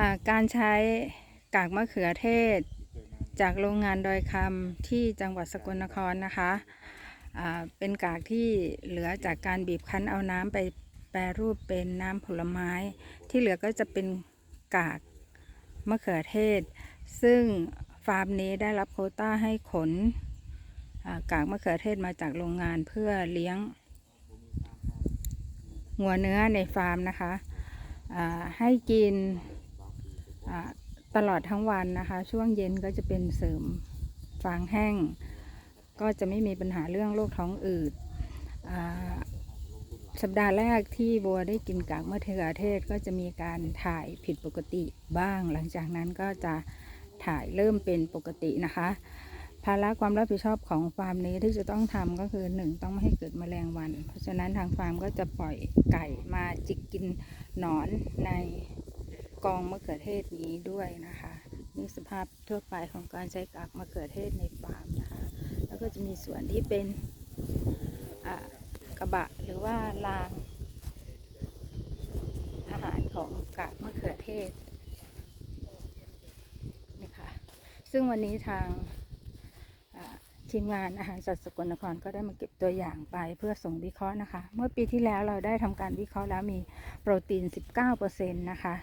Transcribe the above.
หากการใช้กากมะเขือเทศ จากโรงงานดอยคำที่จังหวัดสกลนครนะคะเป็นกากที่เหลือจากการบีบคั้นเอาน้ำไปแปรรูปเป็นน้ำผลไม้ ที่เหลือก็จะเป็นกากมะเขือเทศ ซึ่งฟาร์มนี้ได้รับโคต้าให้ขนกากมะเขือเทศมาจากโรงงานเพื่อเลี้ยงหัวเนื้อในฟาร์มนะคะให้กิน ตลอดทั้งวันนะคะ ช่วงเย็นก็จะเป็นเสริมฟางแห้ง ก็จะไม่มีปัญหาเรื่องโรคท้องอืดอสัปดาห์แรกที่บัวได้กินกากมะเขือเทศก็จะมีการถ่ายผิดปกติบ้าง หลังจากนั้นก็จะถ่ายเริ่มเป็นปกตินะคะ ภาระความรับผิดชอบของฟาร์มนี้ที่จะต้องทำก็คือหนึ่งต้องไม่ให้เกิดแมลงวัน เพราะฉะนั้นทางฟาร์มก็จะปล่อยไก่มาจิกกินหนอนใน กองมะเขือเทศนี้ด้วยนะคะนี่สภาพทั่วไปของการใช้กากมะเขือเทศในฟาร์มนะคะ แล้วก็จะมีส่วนที่เป็นกระบะหรือว่ารางอาหารของกากมะเขือเทศนะคะซึ่งวันนี้ทางทีมงานอาหารสัตว์สกลนครก็ได้มาเก็บตัวอย่างไปเพื่อส่งวิเคราะห์นะคะ เมื่อปีที่แล้วเราได้ทำการวิเคราะห์แล้วมีโปรตีน 19%นะคะ